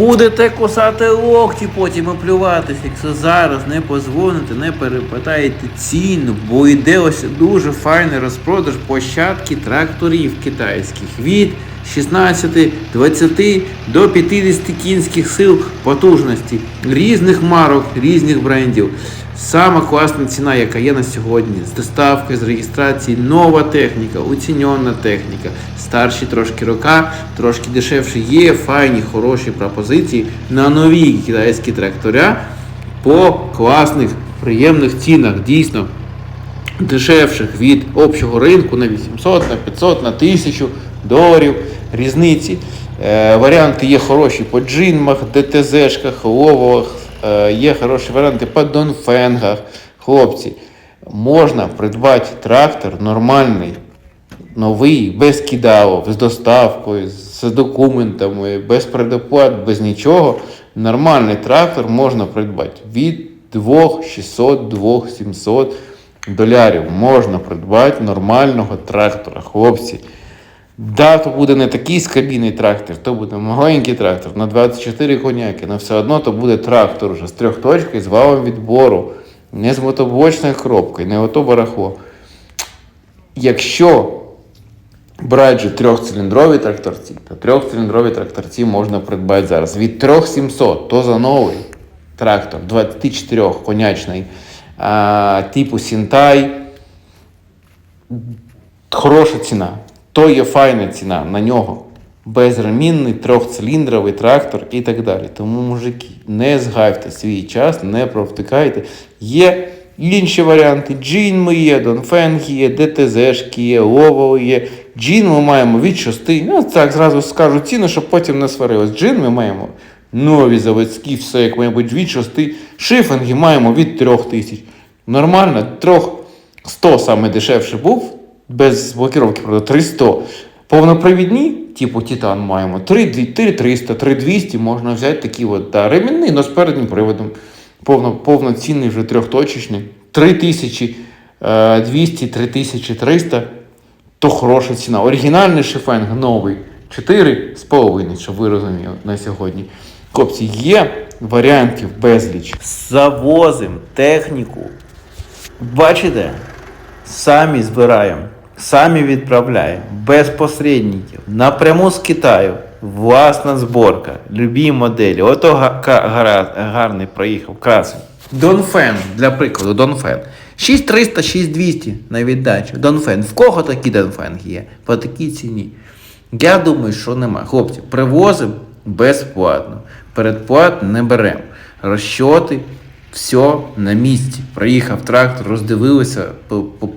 Будете кусати локті потім і плюватись, якщо зараз не позвоните, не перепитаєте ціну, бо йде ось дуже файний розпродаж площадки тракторів китайських від 16, 20 до 50 кінських сил потужності, різних марок, різних брендів. Сама класна ціна, яка є на сьогодні, з доставкою, з реєстрації, нова техніка, оцінена техніка, старші трошки рока, трошки дешевше. Є файні, хороші пропозиції на нові китайські тракторя по класних, приємних цінах. Дійсно, дешевших від общого ринку на 800, на 500, на 1000 доларів різниці. Е, варіанти є хороші по джинмах, ДТЗшках, ловах, е, є хороші варіанти по донфенгах. Хлопці, можна придбати трактор нормальний, новий, без кидалов, з доставкою, з документами, без предоплат, без нічого. Нормальний трактор можна придбати від 2600, 2700 долярів. Можна придбати нормального трактора, хлопці. Да, то буде не такий скабійний трактор, то буде маленький трактор на 24 коняки, але все одно то буде трактор вже з трьох точки з валом відбору, не з мотоблочною коробкою, не ото барахло. Якщо брати же трьохциліндрові тракторці, то трьохциліндрові тракторці можна придбати зараз від 3700, то за новий трактор 24 конячний типу Сінтай. Хороша ціна. То є файна ціна на нього. Безремінний трьохциліндровий трактор і так далі. Тому, мужики, не згавте свій час, не провтикайте. Є інші варіанти. Джин є, Донфенг є, ДТЗшки є, Лово є. Джин ми маємо від 6. Ну, так, зразу скажу ціну, щоб потім не сварилось. Джин ми маємо нові заводські, все як має бути від 6. Шифинги маємо від 3 тисяч. Нормально, трьох 100 саме дешевше був, без блокировки, правда, 300. Повнопривідні, типу Титан маємо 3300, 3200 можна взяти такі от, да, ремінний, але з переднім приводом. Повно, повноцінний вже трьохточечний. 3200, 3300 то хороша ціна. Оригінальний шифенг новий 4,5, щоб ви розуміли на сьогодні. Хлопці, є варіантів безліч. Завозимо техніку. Бачите? Самі збираємо, самі відправляємо, без посередників, напряму з Китаю. Власна зборка, любі моделі. Ото гарний проїхав, красень. Донфен, для прикладу, Донфен. 6300, 6200 на віддачу. Донфен. В кого такі Донфен є? По такій ціні. Я думаю, що нема. Хлопці, привозимо безплатно. Передплат не беремо. Розчоти, все на місці. Проїхав трактор, роздивилися,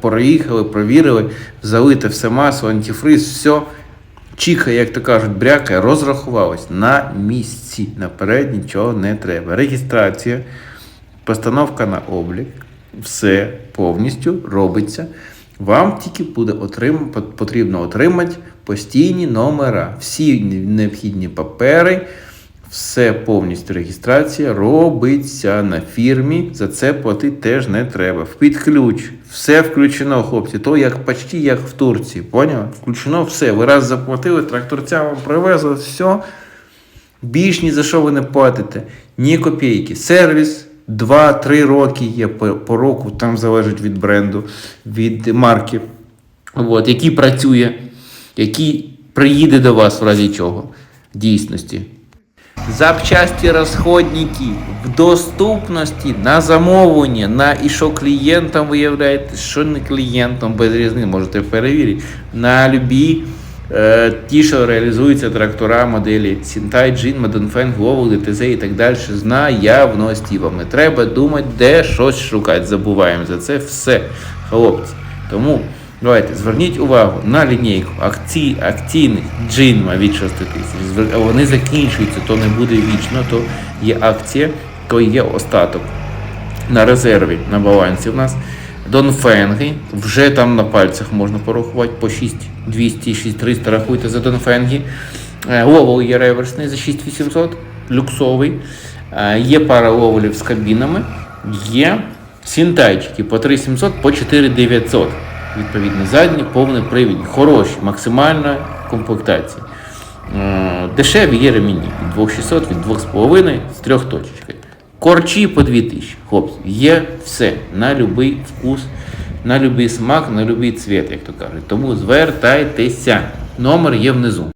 проїхали, провірили, залите все масло, антифриз, все. Чіка, як то кажуть, брякає, розрахувалось на місці. Наперед нічого не треба. Реєстрація, постановка на облік, все повністю робиться. Вам тільки буде отрим... потрібно отримати постійні номера, всі необхідні папери, все повністю реєстрація робиться на фірмі. За це платити теж не треба. Під ключ. Все включено, хлопці. То як почти як в Турції. Поняли? Включено все. Ви раз заплатили, тракторця вам привезли, все. Більш ні за що ви не платите. Ні копійки. Сервіс 2-3 роки є по, по року, там залежить від бренду, від марки, от, який працює, який приїде до вас в разі чого. В дійсності. Запчасті розходники в доступності на замовлення, на і що клієнтам виявляєте, що не клієнтам без різниці, можете перевірити. На любі е, ті, що реалізуються трактора моделі Сінтай, Джин, Мадонфен, Глову, ДТЗ і так далі з наявності. Вам треба думати, де щось шукати. Забуваємо за це все, хлопці. Тому давайте зверніть увагу на лінійку акцій, акційних джинма від 6 тисяч. Вони закінчуються, то не буде вічно, то є акція, то є остаток на резерві на балансі в нас. Донфенги, вже там на пальцях можна порахувати по 6200, 6300 рахуйте за Донфенги. Е, Ловол є реверсний за 6800, люксовий. Е, Є пара ловолів з кабінами, є сінтайчики по 3700, по 4900. Відповідно, задні, повний привід, хороші, максимальна комплектація. Е, Дешеві є ремені від 2600, від 2,5 з трьох точечкою. Корчі по 2000, хлопці, є все на будь-який вкус, на будь-який смак, на будь-який цвіт, як то кажуть. Тому звертайтеся. Номер є внизу.